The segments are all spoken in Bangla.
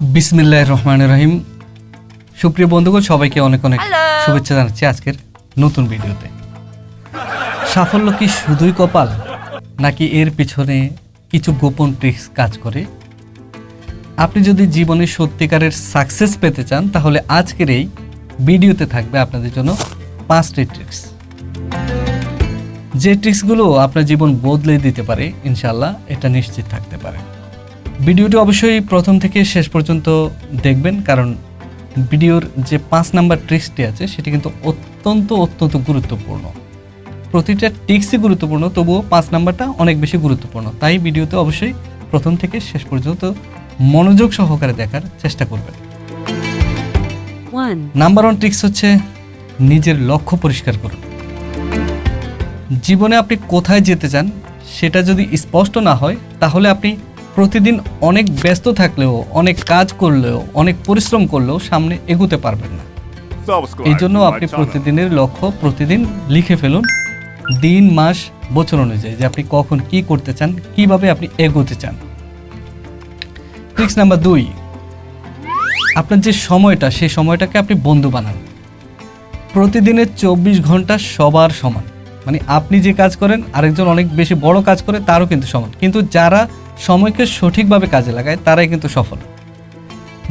বিসমিল্লাহ রহমান রহিম। সুপ্রিয় বন্ধুগণ সবাইকে অনেক অনেক শুভেচ্ছা জানাচ্ছি আজকের নতুন ভিডিওতে। সাফল্য কি শুধুই কপাল নাকি এর পিছনে কিছু গোপন ট্রিক্স কাজ করে? আপনি যদি জীবনে সত্যিকারের সাকসেস পেতে চান তাহলে আজকের এই ভিডিওতে থাকবে আপনাদের জন্য পাঁচটি ট্রিক্স যে ট্রিক্সগুলো আপনার জীবন বদলে দিতে পারে ইনশাল্লাহ এটা নিশ্চিত পারে ভিডিওটি অবশ্যই প্রথম থেকে শেষ পর্যন্ত দেখবেন কারণ ভিডিওর যে পাঁচ নাম্বার ট্রিক্সটি আছে সেটি কিন্তু অত্যন্ত অত্যন্ত গুরুত্বপূর্ণ। প্রতিটা টিক্সই গুরুত্বপূর্ণ তবুও পাঁচ নাম্বারটা অনেক বেশি গুরুত্বপূর্ণ। তাই ভিডিওতে অবশ্যই প্রথম থেকে শেষ পর্যন্ত মনোযোগ সহকারে দেখার চেষ্টা করবেন। নাম্বার ওয়ান ট্রিক্স হচ্ছে নিজের লক্ষ্য পরিষ্কার করুন। জীবনে আপনি কোথায় যেতে চান সেটা যদি স্পষ্ট না হয় তাহলে আপনি প্রতিদিন অনেক ব্যস্ত থাকলেও অনেক কাজ করলেও অনেক পরিশ্রম করলেও সামনে এগোতে পারবেন না। এই জন্য আপনি প্রতিদিনের লক্ষ্য প্রতিদিন লিখে ফেলুন। দিন মাস বছর অনুযায়ী যে আপনি কখন কি করতে চান কীভাবে আপনি এগোতে চান। ট্রিক্স নাম্বার দুই। আপনার যে সময়টা সেই সময়টাকে আপনি বন্ধু বানান। প্রতিদিনের চব্বিশ ঘণ্টা সবার সমান। মানে আপনি যে কাজ করেন আরেকজন অনেক বেশি বড় কাজ করে তারও কিন্তু সমান। কিন্তু যারা সময়কে সঠিকভাবে কাজে লাগায়, তারাই কিন্তু সফল।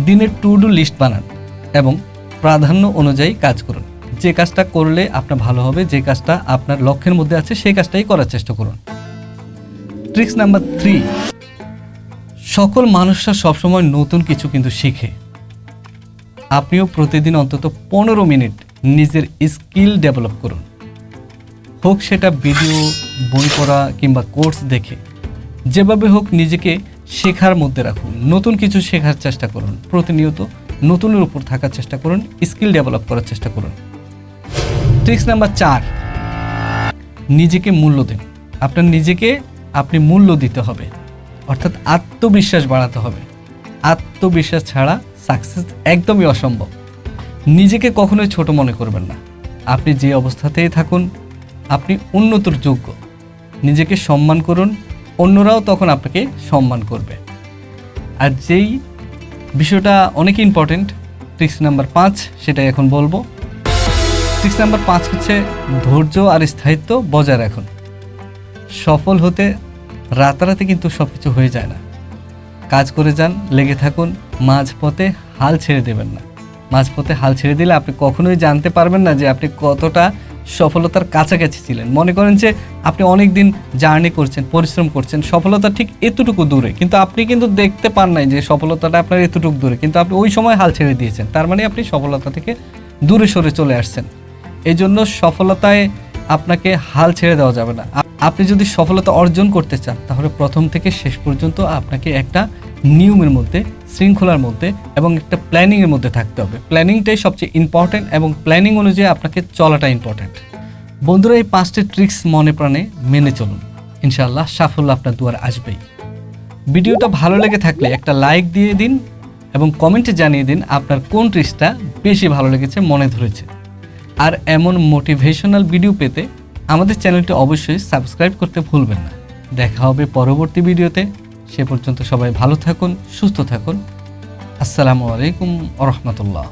দিনের টু ডু লিস্ট বানান এবং প্রাধান্য অনুযায়ী কাজ করুন। যে কাজটা করলে আপনার ভালো হবে, যে কাজটা আপনার লক্ষ্যের মধ্যে আছে, সেই কাজটাই করার চেষ্টা করুন। ট্রিক্স নাম্বার থ্রি, সকল মানুষরা সবসময় নতুন কিছু কিন্তু শিখে। আপনিও প্রতিদিন অন্তত পনেরো মিনিট নিজের স্কিল ডেভেলপ করুন। হোক সেটা ভিডিও, বই পড়া কিংবা কোর্স দেখে। যেভাবে হোক নিজেকে শেখার মধ্যে রাখুন। নতুন কিছু শেখার চেষ্টা করুন। প্রতিনিয়ত নতুনের উপর থাকার চেষ্টা করুন, স্কিল ডেভেলপ করার চেষ্টা করুন। ট্রিক্স নাম্বার চার, নিজেকে মূল্য দিন। আপনার নিজেকে আপনি মূল্য দিতে হবে। অর্থাৎ আত্মবিশ্বাস বাড়াতে হবে। আত্মবিশ্বাস ছাড়া সাকসেস একদমই অসম্ভব। নিজেকে কখনোই ছোট মনে করবেন না। আপনি যে অবস্থাতেই থাকুন, আপনি উন্নতর যোগ্য। নিজেকে সম্মান করুন অন্যরাও তখন আপনাকে সম্মান করবে। আর যেই বিষয়টা অনেক ইম্পর্টেন্ট ট্রিক্স নাম্বার পাঁচ সেটাই এখন বলব। ট্রিক্স নাম্বার পাঁচ হচ্ছে ধৈর্য আর স্থায়িত্ব বজায় রাখুন। সফল হতে রাতারাতি কিন্তু সব কিছু হয়ে যায় না। কাজ করে যান, লেগে থাকুন, মাঝপথে হাল ছেড়ে দেবেন না। মাঝপথে হাল ছেড়ে দিলে আপনি কখনোই জানতে পারবেন না যে আপনি কতটা সফলতার কাছাকাছি ছিলেন। মনে করেন যে আপনি অনেক দিন জার্নি করছেন, পরিশ্রম করছেন, সফলতা ঠিক এতটুকু দূরে। কিন্তু আপনি কিন্তু দেখতে পান নাই যে সফলতাটা আপনার এতটুকু দূরে। কিন্তু আপনি ওই সময় হাল ছেড়ে দিয়েছেন। তার মানে আপনি সফলতা থেকে দূরে সরে চলে আসছেন। এই জন্য সফলতায় আপনাকে হাল ছেড়ে দেওয়া যাবে না। আপনি যদি সফলতা অর্জন করতে চান, তাহলে প্রথম থেকে শেষ পর্যন্ত আপনাকে একটা নিয়মের মধ্যে শৃঙ্খলার মধ্যে এবং একটা প্ল্যানিংয়ের মধ্যে থাকতে হবে। প্ল্যানিংটাই সবচেয়ে ইম্পর্ট্যান্ট এবং প্ল্যানিং অনুযায়ী আপনাকে চলাটা ইম্পর্ট্যান্ট বন্ধুরা, এই পাঁচটি ট্রিক্স মনে প্রাণে মেনে চলুন। ইনশাআল্লাহ সাফল্য আপনার দুয়ার আসবেই। ভিডিওটা ভালো লেগে থাকলে একটা লাইক দিয়ে দিন এবং কমেন্টে জানিয়ে দিন আপনার কোন ট্রিক্সটা বেশি ভালো লেগেছে, মনে ধরেছে। আর এমন মোটিভেশনাল ভিডিও পেতে আমাদের চ্যানেলটি অবশ্যই সাবস্ক্রাইব করতে ভুলবেন না। দেখা হবে পরবর্তী ভিডিওতে সে পর্যন্ত সবাই ভালো থাকুন সুস্থ থাকুন। আসসালামু আলাইকুম রহমতুল্লাহ।